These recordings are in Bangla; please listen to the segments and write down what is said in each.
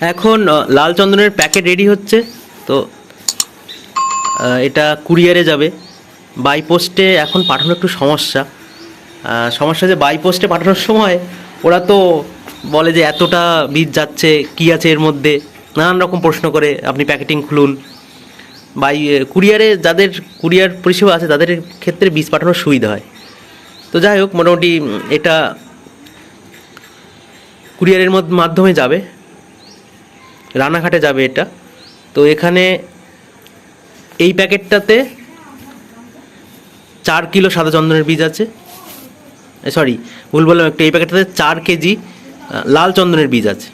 এখন লাল চন্দনের প্যাকেট রেডি হচ্ছে। তো এটা কুরিয়ারে যাবে। বাই পোস্টে এখন পাঠানো একটু সমস্যা। সমস্যা যে বাই পোস্টে পাঠানোর সময় ওরা তো বলে যে এতটা বীজ যাচ্ছে, কী আছে এর মধ্যে? নানান রকম প্রশ্ন করে আপনি প্যাকেটিং খুলুন। বাই কুরিয়ারে যাদের কুরিয়ার পরিষেবা আছে, তাদের ক্ষেত্রে বীজ পাঠানোর সুবিধা হয়। তো যাই হোক, মোটামুটি এটা কুরিয়ারের মধ্য- মাধ্যমে যাবে। রানাঘাটে যাবে এটা। তো এখানে এই প্যাকেটটাতে চার কিলো সাদা চন্দনের বীজ আছে। সরি ভুল বললাম একটু, এই প্যাকেটটাতে চার কেজি লাল চন্দনের বীজ আছে।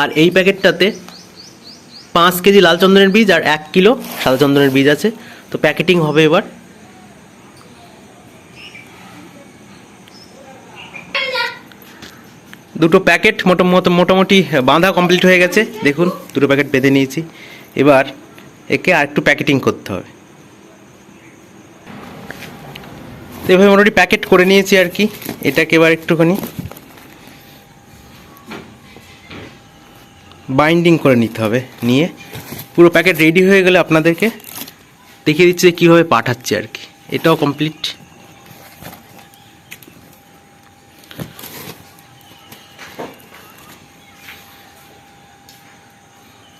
আর এই প্যাকেটটাতে পাঁচ কেজি লাল চন্দনের বীজ আর এক কিলো সাদা চন্দনের বীজ আছে। তো প্যাকেটিং হবে এবার। দুটো প্যাকেট মোটামুটি মোটামুটি বাঁধা কমপ্লিট হয়ে গেছে। দেখুন, দুটো প্যাকেট বেঁধে নিয়েছি। এবার একে আর একটু প্যাকেটিং করতে হবে। তো এভাবে মোটামুটি প্যাকেট করে নিয়েছি আর কি। এটাকে এবার একটুখানি বাইন্ডিং করে নিতে হবে নিয়ে। পুরো প্যাকেট রেডি হয়ে গেলে আপনাদেরকে দেখিয়ে দিচ্ছি কীভাবে পাঠাচ্ছি আর কি। এটাও কমপ্লিট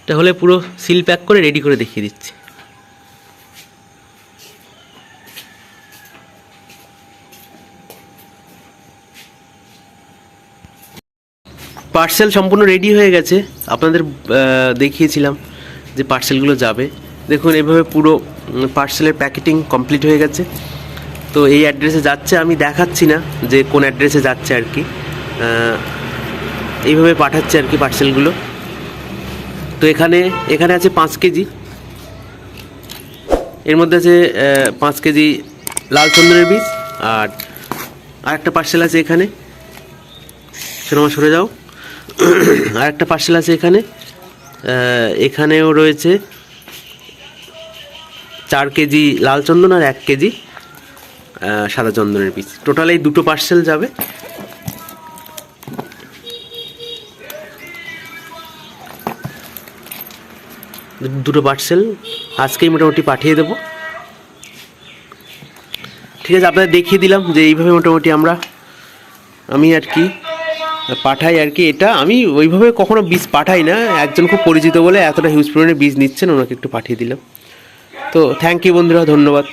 এটা হলে পুরো সিল প্যাক করে রেডি করে দেখিয়ে দিচ্ছি। পার্সেল সম্পূর্ণ রেডি হয়ে গেছে। আপনাদের দেখিয়েছিলাম যে পার্সেলগুলো যাবে। দেখুন, এভাবে পুরো পার্সেলের প্যাকেটিং কমপ্লিট হয়ে গেছে। তো এই অ্যাড্রেসে যাচ্ছে, আমি দেখাচ্ছি না যে কোন অ্যাড্রেসে যাচ্ছে আর কি। এইভাবে পাঠাচ্ছে আর কি পার্সেলগুলো তো এখানে এখানে আছে পাঁচ কেজি। এর মধ্যে আছে পাঁচ কেজি লাল চন্দনের বীজ আর আরেকটা পার্সেল আছে এখানে। শোনো সরে যাও। আর একটা পার্সেল আছে এখানে। এখানেও রয়েছে চার কেজি লাল চন্দন আর এক কেজি সাদা চন্দনের বীজ। টোটাল এই দুটো পার্সেল যাবে। দুটো পার্সেল আজকেই মোটামুটি পাঠিয়ে দেব। ঠিক আছে, আপনাদের দেখিয়ে দিলাম যে এইভাবে মোটামুটি আমরা আমি আর কি পাঠাই আর কি। এটা আমি ওইভাবে কখনো বীজ পাঠাই না। একজন খুব পরিচিত বলে এতটা হিউজ পরিমাণে বীজ নিচ্ছেন, ওনাকে একটু পাঠিয়ে দিলাম। তো থ্যাংক ইউ বন্ধুরা, ধন্যবাদ।